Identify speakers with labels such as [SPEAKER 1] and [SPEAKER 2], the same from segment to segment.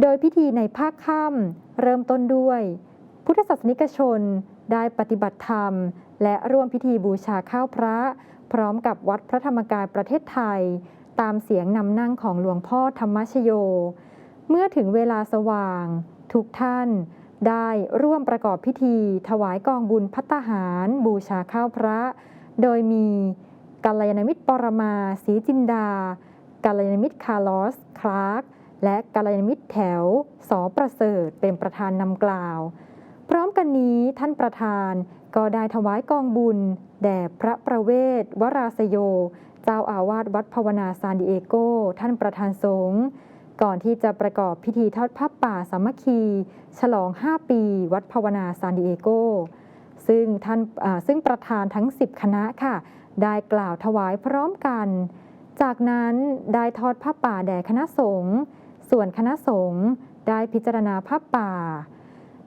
[SPEAKER 1] โดยพิธีในภาคค่ำเริ่มต้นด้วย พุทธศาสนิกชนได้ปฏิบัติธรรม และร่วมพิธีบูชาข้าวพระ พร้อมกับวัดพระธรรมกายประเทศไทย ตามเสียงนำนั่งของหลวงพ่อธรรมชโย เมื่อถึงเวลาสว่าง ทุกท่านได้ร่วมประกอบพิธีถวายกองบุญพัตหาร บูชาข้าวพระ โดยมีกัลยาณมิตรปรมาศรีจินดากัลยาณมิตรคาร์ลอส คลาร์ก และกัลยามิตรแถวสอประเสริฐเป็นประธานนำกล่าว พร้อมกันนี้ท่านประธานก็ได้ถวายกองบุญ แด่พระประเวศวราสโย เจ้าอาวาสวัดภาวนาซานดิเอโก ท่านประธานสงฆ์ก่อนที่จะประกอบพิธีทอดผ้าป่าสามัคคี ฉลอง 5 ปี วัดภาวนาซานดิเอโก ซึ่งท่านซึ่งประธานทั้ง 10 คณะค่ะ ได้กล่าวถวายพร้อมกัน จากนั้นได้ทอดผ้าป่าแด่คณะสงฆ์ ส่วนคณะสงฆ์ได้พิจารณาผ้าป่า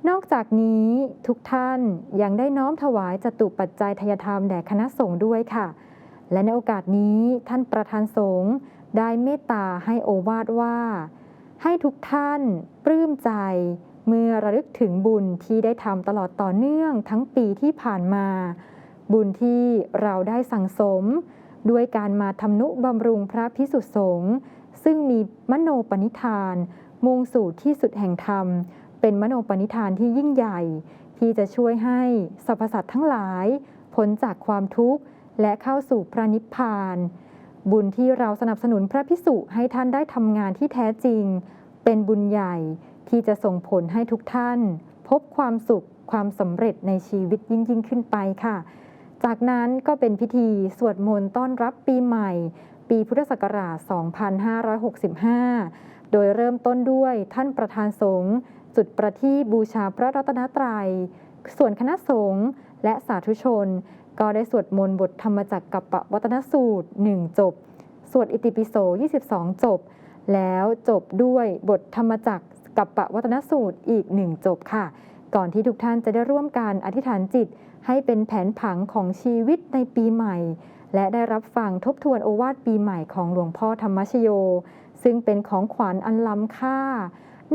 [SPEAKER 1] นอกจากนี้ทุกท่านยังได้น้อมถวายจตุปัจจัยทายธรรมแด่คณะสงฆ์ด้วยค่ะ และในโอกาสนี้ท่านประธานสงฆ์ได้เมตตาให้โอวาทว่า ให้ทุกท่านปลื้มใจ เมื่อระลึกถึงบุญที่ได้ทำตลอดต่อเนื่องทั้งปีที่ผ่านมา บุญที่เราได้สั่งสม ด้วยการมาทำนุบำรุงพระพิสุสงฆ์ซึ่งมีมโนปณิธาน มุ่งสู่ที่สุดแห่งธรรม เป็นมโนปณิธานที่ยิ่งใหญ่ ที่จะช่วยให้สรรพสัตว์ทั้งหลายพ้นจากความทุกข์และเข้าสู่พระนิพพาน บุญที่เราสนับสนุนพระพิสุให้ท่านได้ทำงานที่แท้จริง เป็นบุญใหญ่ที่จะส่งผลให้ทุกท่าน พบความสุขความสำเร็จในชีวิตยิ่งยิ่งขึ้นไปค่ะ จากนั้นก็เป็นพิธีสวดมนต์ต้อนรับปีใหม่ ปีพุทธศักราช 2565 โดยเริ่มต้นด้วยท่านประธานสงฆ์จุดประทีปบูชาพระรัตนตรัย ส่วนคณะสงฆ์และสาธุชน ก็ได้สวดมนต์บทธรรมจักกับปวัตนสูตร 1 จบ สวดอิติปิโส 22 จบ แล้วจบด้วยบทธรรมจักกับปวัตนสูตรอีกหนึ่งจบค่ะ ก่อนที่ทุกท่านจะได้ร่วมกันอธิษฐานจิต ให้เป็นแผนผังของชีวิตในปีใหม่ และได้รับฟังทบทวนโอวาทปีใหม่ของหลวงพ่อธรรมชโย ซึ่งเป็นของขวัญอันล้ำค่า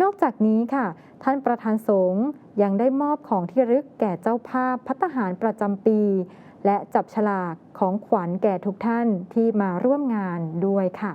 [SPEAKER 1] นอกจากนี้ค่ะ ท่านประธานสงฆ์ยังได้มอบของที่รึกแก่เจ้าภาพพัตตาหารประจำปี และจับฉลากของขวัญแก่ทุกท่านที่มาร่วมงานด้วยค่ะ